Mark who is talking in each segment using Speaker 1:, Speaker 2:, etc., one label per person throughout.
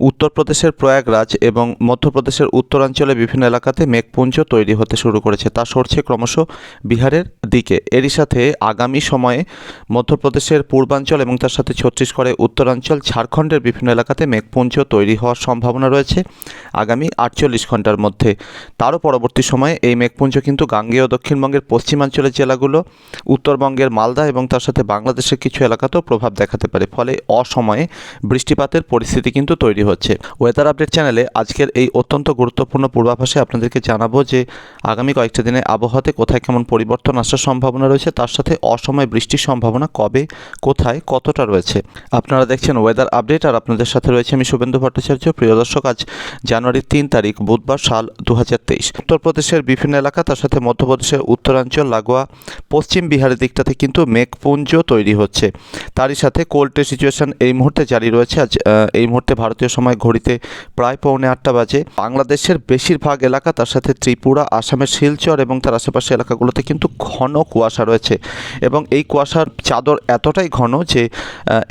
Speaker 1: উত্তরপ্রদেশের প্রয়াগরাজ এবং মধ্যপ্রদেশের উত্তরাঞ্চলে বিভিন্ন এলাকাতে মেঘপুঞ্জ তৈরি হতে শুরু করেছে। তা সরছে ক্রমশ বিহারের দিকে। এরই সাথে আগামী সময়ে মধ্যপ্রদেশের পূর্বাঞ্চল এবং তার সাথে ছত্তিশগড়ের উত্তরাঞ্চল, ঝাড়খণ্ডের বিভিন্ন এলাকাতে মেঘপুঞ্জ তৈরি হওয়ার সম্ভাবনা রয়েছে আগামী আটচল্লিশ ঘণ্টার মধ্যে। তারও পরবর্তী সময়ে এই মেঘপুঞ্জ কিন্তু গাঙ্গেয় দক্ষিণবঙ্গের পশ্চিমাঞ্চলের জেলাগুলো, উত্তরবঙ্গের মালদা এবং তার সাথে বাংলাদেশের কিছু এলাকাতেও প্রভাব দেখাতে পারে। ফলে অসময়ে বৃষ্টিপাতের পরিস্থিতি কিন্তু তৈরি হচ্ছে। ওয়েদার আপডেট চ্যানেলে আজকের এই অত্যন্ত গুরুত্বপূর্ণ পূর্বাভাসে আপনাদেরকে জানাব যে, আগামী কয়েকটা দিনে আবহাওয়াতে কোথায় কেমন পরিবর্তন আসার সম্ভাবনা রয়েছে, তার সাথে অসময়ে বৃষ্টির সম্ভাবনা কবে, কোথায়, কতটা রয়েছে। আপনারা দেখছেন ওয়েদার আপডেট আর আপনাদের সাথে রয়েছে আমি শুভেন্দু ভট্টাচার্য। প্রিয় দর্শক, আজ জানুয়ারির তিন তারিখ, বুধবার সাল দু হাজার তেইশ। উত্তরপ্রদেশের বিভিন্ন এলাকা, তার সাথে মধ্যপ্রদেশের উত্তরাঞ্চল, লাগোয়া, পশ্চিম বিহারের দিকটাতে কিন্তু মেঘপুঞ্জ তৈরি হচ্ছে। তারই সাথে কোল্ডে সিচুয়েশন এই মুহূর্তে জারি রয়েছে। আজ এই মুহূর্তে ভারতীয় সময় ঘড়িতে প্রায় পৌনে আটটা বাজে। বাংলাদেশের বেশিরভাগ এলাকা, তার সাথে ত্রিপুরা, আসামের শিলচর এবং তার আশেপাশে এলাকাগুলোতে কিন্তু ঘন কুয়াশা রয়েছে এবং এই কুয়াশার চাদর এতটাই ঘন যে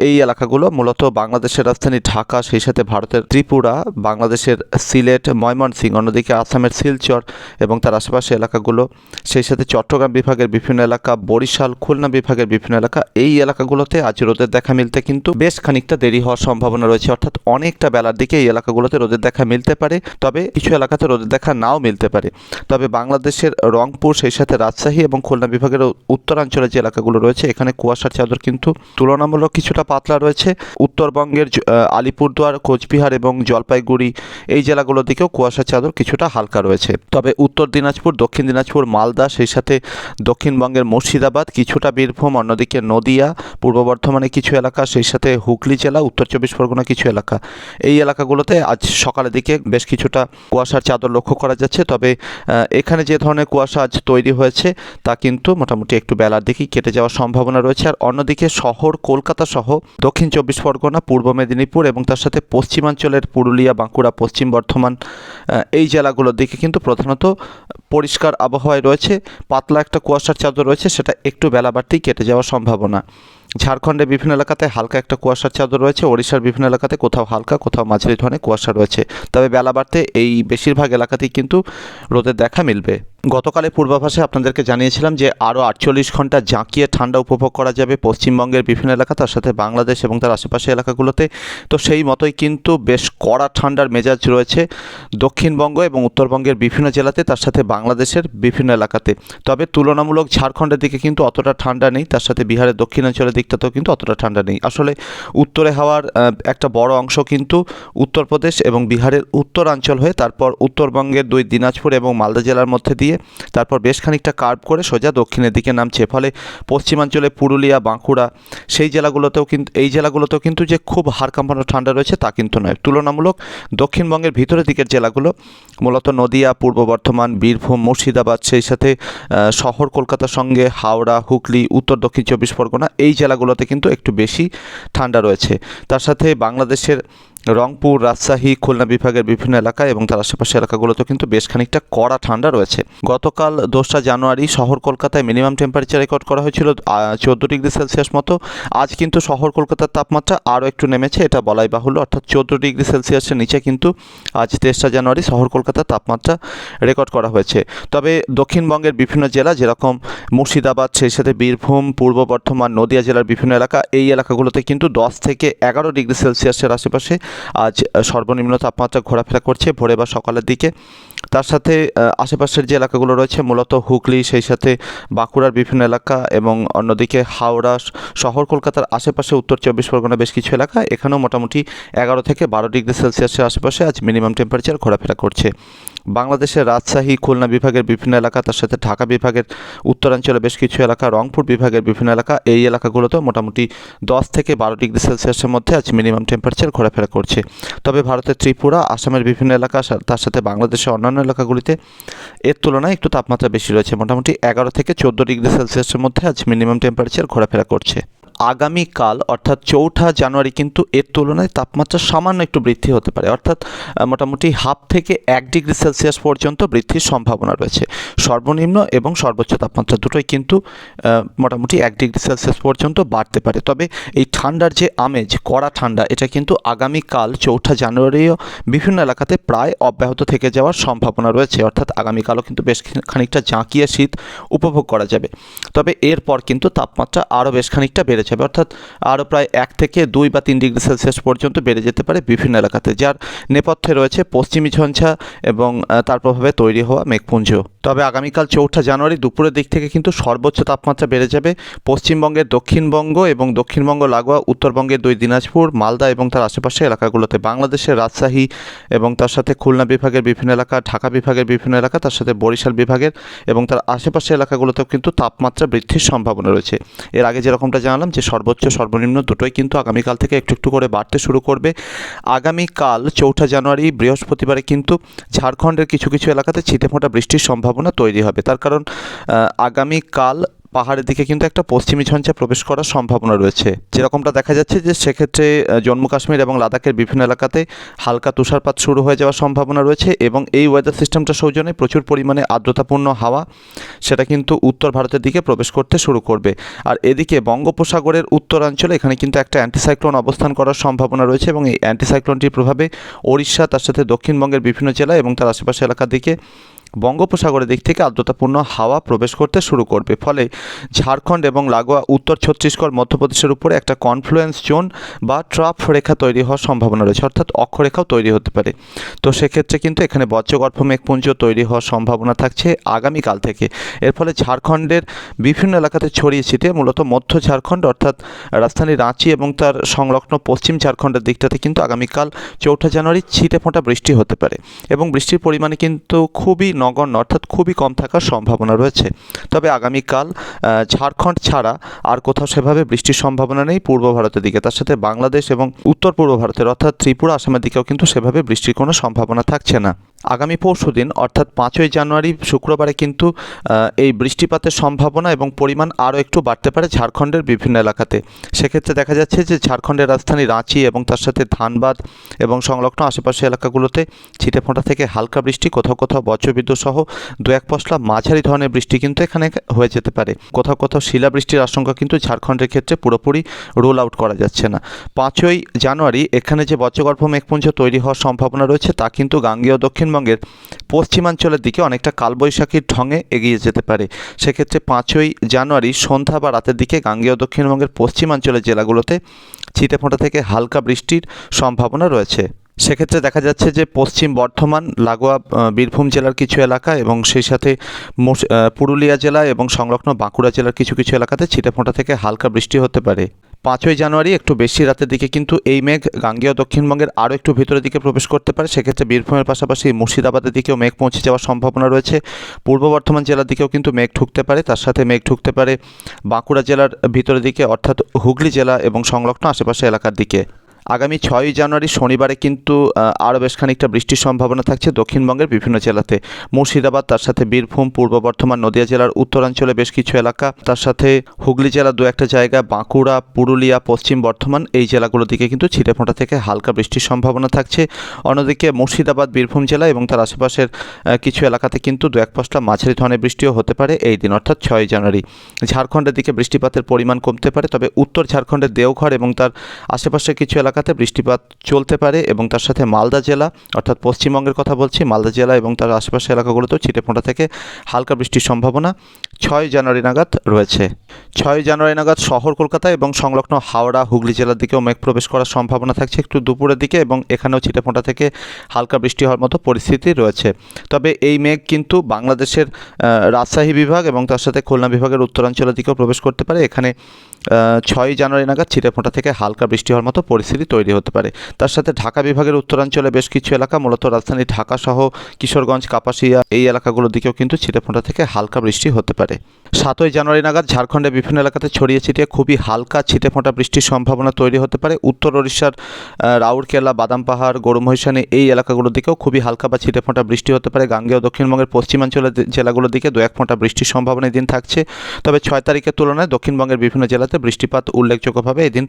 Speaker 1: এই এলাকাগুলো মূলত বাংলাদেশের রাজধানী ঢাকা, সেই সাথে ভারতের ত্রিপুরা, বাংলাদেশের সিলেট, ময়মনসিংহ, অন্যদিকে আসামের শিলচর এবং তার আশেপাশে এলাকাগুলো, সেই সাথে চট্টগ্রাম বিভাগের বিভিন্ন এলাকা, বরিশাল, খুলনা বিভাগের বিভিন্ন এলাকা, এই এলাকাগুলোতে আজ রোদের দেখা মিলতে কিন্তু বেশ খানিকটা দেরি হওয়ার সম্ভাবনা রয়েছে। অর্থাৎ অনেকটা বেলার দিকে এই এলাকাগুলোতে রোদের দেখা মিলতে পারে, তবে কিছু এলাকাতে রোদের দেখা নাও মিলতে পারে। তবে বাংলাদেশের রংপুর, সেই সাথে রাজশাহী এবং খুলনা বিভাগের উত্তরাঞ্চলের যে এলাকাগুলো রয়েছে, এখানে কুয়াশার চাদর কিন্তু তুলনামূলক কিছুটা পাতলা রয়েছে। উত্তরবঙ্গের আলিপুরদুয়ার, কোচবিহার এবং জলপাইগুড়ি এই জেলাগুলোর দিকেও কুয়াশার চাদর কিছুটা হালকা রয়েছে। তবে উত্তর দিনাজপুর, দক্ষিণ দিনাজপুর, মালদা, সেই সাথে দক্ষিণবঙ্গের মুর্শিদাবাদ, কিছুটা বীরভূম, অন্যদিকে নদিয়া, পূর্ব বর্ধমানে কিছু এলাকা, সেই সাথে হুগলি জেলা, উত্তর চব্বিশ পরগনা কিছু এলাকা। এই এলাকাগুলোতে আজ সকালের দিকে বেশ কিছুটা কুয়াশার চাদর লক্ষ্য করা যাচ্ছে। তবে এখানে যে ধরনের কুয়াশা আজ তৈরি হয়েছে, তা কিন্তু মোটামুটি একটু বেলার দিকেই কেটে যাওয়ার সম্ভাবনা রয়েছে। আর অন্যদিকে শহর, কলকাতা সহ দক্ষিণ চব্বিশ পরগনা, পূর্ব মেদিনীপুর এবং তার সাথে পশ্চিমাঞ্চলের পুরুলিয়া, বাঁকুড়া, পশ্চিম বর্ধমান এই জেলাগুলোর দিকে কিন্তু প্রধানত পরিষ্কার আবহাওয়ায় রয়েছে। পাতলা একটা কুয়াশার চাদর রয়েছে, সেটা একটু বেলা বাড়তেই কেটে যাওয়ার সম্ভাবনা। ঝাড়খণ্ডের বিভিন্ন এলাকাতে হালকা একটা কুয়াশার চাদর রয়েছে। ওড়িশার বিভিন্ন এলাকাতে কোথাও হালকা, কোথাও মাঝারি ধরনের কুয়াশা রয়েছে। তবে বেলা বাড়তে এই বেশিরভাগ এলাকাতেই কিন্তু রোদের দেখা মিলবে। গতকালের পূর্বাভাসে আপনাদেরকে জানিয়েছিলাম যে আরও আটচল্লিশ ঘণ্টা জাঁকিয়ে ঠান্ডা উপভোগ করা যাবে পশ্চিমবঙ্গের বিভিন্ন এলাকা, তার সাথে বাংলাদেশ এবং তার আশেপাশে এলাকাগুলোতে। তো সেই মতোই কিন্তু বেশ কড়া ঠান্ডার মেজাজ রয়েছে দক্ষিণবঙ্গ এবং উত্তরবঙ্গের বিভিন্ন জেলাতে, তার সাথে বাংলাদেশের বিভিন্ন এলাকাতে। তবে তুলনামূলক ঝাড়খণ্ডের দিকে কিন্তু অতটা ঠান্ডা নেই, তার সাথে বিহারের দক্ষিণাঞ্চলের দিকটাতেও কিন্তু অতটা ঠান্ডা নেই। আসলে উত্তরে হাওয়ার একটা বড় অংশ কিন্তু উত্তরপ্রদেশ এবং বিহারের উত্তরাঞ্চল হয়ে, তারপর উত্তরবঙ্গের দুই দিনাজপুর এবং মালদা জেলার মধ্যে দিয়ে তারপর বেশ খানিকটা কার্ভ করে সোজা দক্ষিণের দিকে নামছে। ফলে পশ্চিমাঞ্চলে পুরুলিয়া, বাঁকুড়া সেই জেলাগুলোতেও কিন্তু এই জেলাগুলোতেও কিন্তু যে খুব হাড় ঠান্ডা রয়েছে তা কিন্তু নয়। তুলনামূলক দক্ষিণবঙ্গের ভিতরের দিকের জেলাগুলো, মূলত নদিয়া, পূর্ব বর্ধমান, বীরভূম, মুর্শিদাবাদ, সেই সাথে শহর কলকাতার সঙ্গে হাওড়া, হুগলি, উত্তর দক্ষিণ চব্বিশ পরগনা এই জেলাগুলোতে কিন্তু একটু বেশি ঠান্ডা রয়েছে। তার সাথে বাংলাদেশের রংপুর, রাজশাহী, খুলনা বিভাগের বিভিন্ন এলাকা এবং তার আশেপাশে এলাকাগুলোতে কিন্তু বেশ খানিকটা কড়া ঠান্ডা রয়েছে। গতকাল দোসরা জানুয়ারি শহর কলকাতায় মিনিমাম টেম্পারেচার রেকর্ড করা হয়েছিল চোদ্দ ডিগ্রি সেলসিয়াস মতো। আজ কিন্তু শহর কলকাতার তাপমাত্রা আরও একটু নেমেছে, এটা বলাই বাহুল্য। অর্থাৎ চোদ্দ ডিগ্রি সেলসিয়াসের নিচে কিন্তু আজ তেসরা জানুয়ারি শহর কলকাতার তাপমাত্রা রেকর্ড করা হয়েছে। তবে দক্ষিণবঙ্গের বিভিন্ন জেলা, যেরকম মুর্শিদাবাদ, সেই সাথে বীরভূম, পূর্ব বর্ধমান, নদিয়া জেলার বিভিন্ন এলাকা, এই এলাকাগুলোতে কিন্তু দশ থেকে এগারো ডিগ্রি সেলসিয়াসের আশেপাশে আজ সর্বনিম্ন তাপমাত্রা ঘোরাফেরা করছে। ভোরে বা সকালের দিকে তার সাথে আশেপাশের যে এলাকাগুলো রয়েছে, মূলত হুগলি, সেই সাথে বাঁকুড়ার বিভিন্ন এলাকা এবং অন্যদিকে হাওড়া শহর কলকাতার আশেপাশে উত্তর চব্বিশ পরগনা বেশ কিছু এলাকা। এখানেও মোটামুটি এগারো থেকে বারো ডিগ্রি সেলসিয়াসের আশেপাশে আজ মিনিমাম টেম্পারেচার ঘোরাফেরা করছে। বাংলাদেশের রাজশাহী, খুলনা বিভাগের বিভিন্ন এলাকা, তার সাথে ঢাকা বিভাগের উত্তরাঞ্চলে বেশ কিছু এলাকা, রংপুর বিভাগের বিভিন্ন এলাকা, এই এলাকাগুলোতেও মোটামুটি দশ থেকে বারো ডিগ্রি সেলসিয়াসের মধ্যে আজ মিনিমাম টেম্পারেচার ঘোরাফেরা করছে। তবে ভারতের ত্রিপুরা, আসামের বিভিন্ন এলাকা তার সাথে বাংলাদেশের অন্যান্য এলাকাগুলিতে এর তুলনায় একটু তাপমাত্রা বেশি রয়েছে। মোটামুটি এগারো থেকে চোদ্দ ডিগ্রি সেলসিয়াসের মধ্যে আজ মিনিমাম টেম্পারেচার ঘোরাফেরা করছে। আগামীকাল, অর্থাৎ চৌঠা জানুয়ারি কিন্তু এর তুলনায় তাপমাত্রা সামান্য একটু বৃদ্ধি হতে পারে। অর্থাৎ মোটামুটি হাফ থেকে এক ডিগ্রি সেলসিয়াস পর্যন্ত বৃদ্ধির সম্ভাবনা রয়েছে। সর্বনিম্ন এবং সর্বোচ্চ তাপমাত্রা দুটোই কিন্তু মোটামুটি এক ডিগ্রি সেলসিয়াস পর্যন্ত বাড়তে পারে। তবে এই ঠান্ডার যে আমেজ, কড়া ঠান্ডা, এটা কিন্তু আগামীকাল চৌঠা জানুয়ারিও বিভিন্ন এলাকাতে প্রায় অব্যাহত থেকে যাওয়ার সম্ভাবনা রয়েছে। অর্থাৎ আগামীকালও কিন্তু বেশ খানিকটা জাঁকিয়ে শীত উপভোগ করা যাবে। তবে এরপর কিন্তু তাপমাত্রা আরও বেশ খানিকটা বেড়ে যাবে অর্থাৎ আরও প্রায় এক থেকে দুই বা তিন ডিগ্রি সেলসিয়াস পর্যন্ত বেড়ে যেতে পারে বিভিন্ন এলাকাতে, যার নেপথ্যে রয়েছে পশ্চিমী ঝঞ্ঝা এবং তার প্রভাবে তৈরি হওয়া মেঘপুঞ্জ। তবে আগামীকাল চৌঠা জানুয়ারি দুপুরের দিক থেকে কিন্তু সর্বোচ্চ তাপমাত্রা বেড়ে যাবে। পশ্চিমবঙ্গের দক্ষিণবঙ্গ এবং দক্ষিণবঙ্গ, লাগোয়া, উত্তরবঙ্গের দুই দিনাজপুর, মালদা এবং তার আশেপাশের এলাকাগুলোতে, বাংলাদেশের রাজশাহী এবং তার সাথে খুলনা বিভাগের বিভিন্ন এলাকা, ঢাকা বিভাগের বিভিন্ন এলাকা, তার সাথে বরিশাল বিভাগের এবং তার আশেপাশের এলাকাগুলোতেও কিন্তু তাপমাত্রা বৃদ্ধির সম্ভাবনা রয়েছে। এর আগে যেরকমটা জানালাম যে সর্বোচ্চ, সর্বনিম্ন দুটোই কিন্তু আগামীকাল থেকে একটু একটু করে বাড়তে শুরু করবে। আগামীকাল চৌঠা জানুয়ারি বৃহস্পতিবারে কিন্তু ঝাড়খণ্ডের কিছু কিছু এলাকাতে ছিটেফোঁটা বৃষ্টির সম্ভাবনা তৈরি হবে। তার কারণ আগামীকাল পাহাড়ের দিকে কিন্তু একটা পশ্চিমী ঝঞ্ঝা প্রবেশ করার সম্ভাবনা রয়েছে। যেরকমটা দেখা যাচ্ছে যে সেক্ষেত্রে জম্মু কাশ্মীর এবং লাদাখের বিভিন্ন এলাকাতে হালকা তুষারপাত শুরু হয়ে যাওয়ার সম্ভাবনা রয়েছে এবং এই ওয়েদার সিস্টেমটা সৌজন্যে প্রচুর পরিমাণে আর্দ্রতাপূর্ণ হাওয়া সেটা কিন্তু উত্তর ভারতের দিকে প্রবেশ করতে শুরু করবে। আর এদিকে বঙ্গোপসাগরের উত্তরাঞ্চলে এখানে কিন্তু একটা অ্যান্টিসাইক্লোন অবস্থান করার সম্ভাবনা রয়েছে এবং এই অ্যান্টিসাইক্লোনটির প্রভাবে ওড়িশা, তার সাথে দক্ষিণবঙ্গের বিভিন্ন জেলা এবং তার আশেপাশে এলাকার দিকে বঙ্গোপসাগরের দিক থেকে আর্দ্রতাপূর্ণ হাওয়া প্রবেশ করতে শুরু করবে। ফলে ঝাড়খণ্ড এবং লাগোয়া উত্তর ছত্তিশগড় মধ্যপ্রদেশের উপরে একটা কনফ্লুয়েন্স জোন বা ট্রাফ রেখা তৈরি হওয়ার সম্ভাবনা রয়েছে, অর্থাৎ অক্ষরেখাও তৈরি হতে পারে। তো সেক্ষেত্রে কিন্তু এখানে বজ্রগর্ভ মেঘপুঞ্জ তৈরি হওয়ার সম্ভাবনা থাকছে আগামীকাল থেকে। এর ফলে ঝাড়খণ্ডের বিভিন্ন এলাকাতে ছড়িয়ে ছিটিয়ে মূলত মধ্য ঝাড়খণ্ড, অর্থাৎ রাজধানী রাঁচি এবং তার সংলগ্ন পশ্চিম ঝাড়খণ্ডের দিকটাতে কিন্তু আগামীকাল চৌঠা জানুয়ারি ছিটে ফোঁটা বৃষ্টি হতে পারে। এবং বৃষ্টির পরিমাণে কিন্তু খুবই নগণ্য, অর্থাৎ খুবই কম থাকার সম্ভাবনা রয়েছে। তবে আগামীকাল ঝাড়খণ্ড ছাড়া আর কোথাও সেভাবে বৃষ্টির সম্ভাবনা নেই। পূর্ব ভারতের দিকে, তার সাথে বাংলাদেশ এবং উত্তর পূর্ব ভারতের, অর্থাৎ ত্রিপুরা, আসামের দিকেও কিন্তু সেভাবে বৃষ্টির কোনো সম্ভাবনা থাকছে না। আগামী পরশু দিন, অর্থাৎ পাঁচই জানুয়ারি শুক্রবারে কিন্তু এই বৃষ্টিপাতের সম্ভাবনা এবং পরিমাণ আরও একটু বাড়তে পারে ঝাড়খণ্ডের বিভিন্ন এলাকাতে। সেক্ষেত্রে দেখা যাচ্ছে যে ঝাড়খণ্ডের রাজধানী রাঁচি এবং তার সাথে ধানবাদ এবং সংলগ্ন আশেপাশের এলাকাগুলোতে ছিটেফোঁটা থেকে হালকা বৃষ্টি, কোথাও কোথাও বজ্রবিদ্যুৎ সহ দু এক পশলা মাঝারি ধরনের বৃষ্টি কিন্তু এখানে হয়ে যেতে পারে। কোথাও কোথাও শিলাবৃষ্টির আশঙ্কা কিন্তু ঝাড়খণ্ডের ক্ষেত্রে পুরোপুরি রোল আউট করা যাচ্ছে না। পাঁচই জানুয়ারি এখানে যে বজ্রগর্ভ মেঘপুঞ্জ তৈরি হওয়ার সম্ভাবনা রয়েছে, তা কিন্তু গাঙ্গেয় দক্ষিণবঙ্গের পশ্চিমাঞ্চলের দিকে অনেকটা কালবৈশাখীর ঢঙে এগিয়ে যেতে পারে। সেক্ষেত্রে পাঁচই জানুয়ারি সন্ধ্যা বা রাতের দিকে গাঙ্গেয় দক্ষিণবঙ্গের পশ্চিমাঞ্চলের জেলাগুলোতে ছিটেফোঁটা থেকে হালকা বৃষ্টির সম্ভাবনা রয়েছে। সেক্ষেত্রে দেখা যাচ্ছে যে পশ্চিম বর্ধমান, লাগোয়া বীরভূম জেলার কিছু এলাকা এবং সেই সাথে পুরুলিয়া জেলা এবং সংলগ্ন বাঁকুড়া জেলার কিছু কিছু এলাকাতে ছিটেফোঁটা থেকে হালকা বৃষ্টি হতে পারে। পাঁচই জানুয়ারি একটু বেশি রাতের দিকে কিন্তু এই মেঘ গাঙ্গেয় দক্ষিণবঙ্গের আরও একটু ভিতরের দিকে প্রবেশ করতে পারে। সেক্ষেত্রে বীরভূমের পাশাপাশি মুর্শিদাবাদের দিকেও মেঘ পৌঁছে যাওয়ার সম্ভাবনা রয়েছে। পূর্ব বর্ধমান জেলার দিকেও কিন্তু মেঘ ঢুকতে পারে। তার সাথে মেঘ ঢুকতে পারে বাঁকুড়া জেলার ভিতরের দিকে, অর্থাৎ হুগলি জেলা এবং সংলগ্ন আশেপাশে এলাকার দিকে। আগামী ছয়ই জানুয়ারি শনিবারে কিন্তু আরও বেশ খানিকটা বৃষ্টির সম্ভাবনা থাকছে দক্ষিণবঙ্গের বিভিন্ন জেলাতে। মুর্শিদাবাদ, তার সাথে বীরভূম, পূর্ব বর্ধমান, নদিয়া জেলার উত্তরাঞ্চলে বেশ কিছু এলাকা, তার সাথে হুগলি জেলার দু একটা জায়গা, বাঁকুড়া, পুরুলিয়া, পশ্চিম বর্ধমান, এই জেলাগুলোর দিকে কিন্তু ছিটেফোঁটা থেকে হালকা বৃষ্টির সম্ভাবনা থাকছে। অন্যদিকে মুর্শিদাবাদ, বীরভূম জেলা এবং তার আশেপাশের কিছু এলাকাতে কিন্তু দু এক পশলা মাঝারি ধরনের বৃষ্টিও হতে পারে এই দিন, অর্থাৎ ছয়ই জানুয়ারি। ঝাড়খণ্ডের দিকে বৃষ্টিপাতের পরিমাণ কমতে পারে, তবে উত্তর ঝাড়খণ্ডের দেওঘর এবং তার আশেপাশের কিছু এলাকাতে বৃষ্টিপাত চলতে পারে এবং তার সাথে মালদা জেলা, অর্থাৎ পশ্চিমবঙ্গের কথা বলছি, মালদা জেলা এবং তার আশেপাশের এলাকাগুলোতেও ছিটেফোঁটা থেকে হালকা বৃষ্টির সম্ভাবনা ছয় জানুয়ারি নাগাদ রয়েছে। ছয় জানুয়ারি নাগাদ শহর কলকাতা এবং সংলগ্ন হাওড়া, হুগলি জেলার দিকেও মেঘ প্রবেশ করার সম্ভাবনা থাকছে একটু দুপুরের দিকে এবং এখানেও ছিটেফোঁটা থেকে হালকা বৃষ্টি হওয়ার মতো পরিস্থিতি রয়েছে। তবে এই মেঘ কিন্তু বাংলাদেশের রাজশাহী বিভাগ এবং তার সাথে খুলনা বিভাগের উত্তরাঞ্চলের দিকেও প্রবেশ করতে পারে। এখানে ছয় জানুয়ারি নাগাদ ছিটেফোঁটা থেকে হালকা বৃষ্টি হওয়ার মতো পরিস্থিতি তৈরি হতে পারে। তার সাথে ঢাকা বিভাগের উত্তরাঞ্চলে বেশ কিছু এলাকা, মূলত রাজধানী ঢাকা সহ কিশোরগঞ্জ, কাপাসিয়া, এই এলাকাগুলোর দিকেও কিন্তু ছিটেফোঁটা থেকে হালকা বৃষ্টি হতে পারে। সাতই জানুয়ারি নাগাদ ঝাড়খণ্ডের বিভিন্ন এলাকাতে ছড়িয়ে ছিটিয়ে খুবই হালকা ছিটেফোঁটা বৃষ্টির সম্ভাবনা তৈরি হতে পারে। উত্তর ওড়িশার রাউরকেলা, বাদাম পাহাড়, গরুমহিষানি এই এলাকাগুলোর দিকেও খুবই হালকা বা ছিটেফোঁটা বৃষ্টি হতে পারে। গাঙ্গেয় দক্ষিণবঙ্গের পশ্চিমাঞ্চলের জেলাগুলোর দিকে দু এক ফোঁটা বৃষ্টির সম্ভাবনা এদিন থাকছে। তবে ছয় তারিখের তুলনায় দক্ষিণবঙ্গের বিভিন্ন জেলাতে বৃষ্টিপাত উল্লেখযোগ্যভাবে এদিন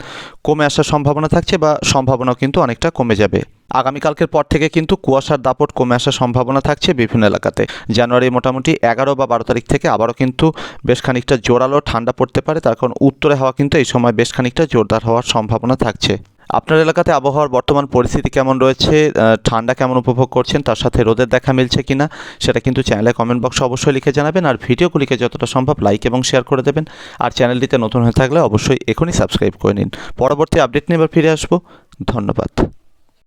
Speaker 1: কমে আসার সম্ভাবনা থাকছে। বা সম্ভাবনাও কিন্তু অনেকটা কমে যাবে। আগামীকালকের পর থেকে কিন্তু কুয়াশার দাপট কমে আসার সম্ভাবনা থাকছে বিভিন্ন এলাকাতে। জানুয়ারি মোটামুটি এগারো বা বারো তারিখ থেকে আবারও কিন্তু বেশ খানিকটা জোরালো ঠান্ডা পড়তে পারে। তার কারণ উত্তরে হওয়া কিন্তু এই সময় বেশ খানিকটা জোরদার হওয়ার সম্ভাবনা থাকছে। আপনার এলাকাতে আবহাওয়ার বর্তমান পরিস্থিতি কেমন রয়েছে? ঠান্ডা কেমন উপভোগ করছেন? তার সাথে রোদের দেখা মিলছে কি না সেটা কিন্তু চ্যানেলে কমেন্ট বক্সে অবশ্যই লিখে জানাবেন আর ভিডিওগুলিকে যতটা সম্ভব লাইক এবং শেয়ার করে দেবেন। আর চ্যানেলটিতে নতুন হয়ে থাকলে অবশ্যই এখনই সাবস্ক্রাইব করে নিন। পরবর্তী আপডেট নিয়ে এবার ফিরে আসব। ধন্যবাদ।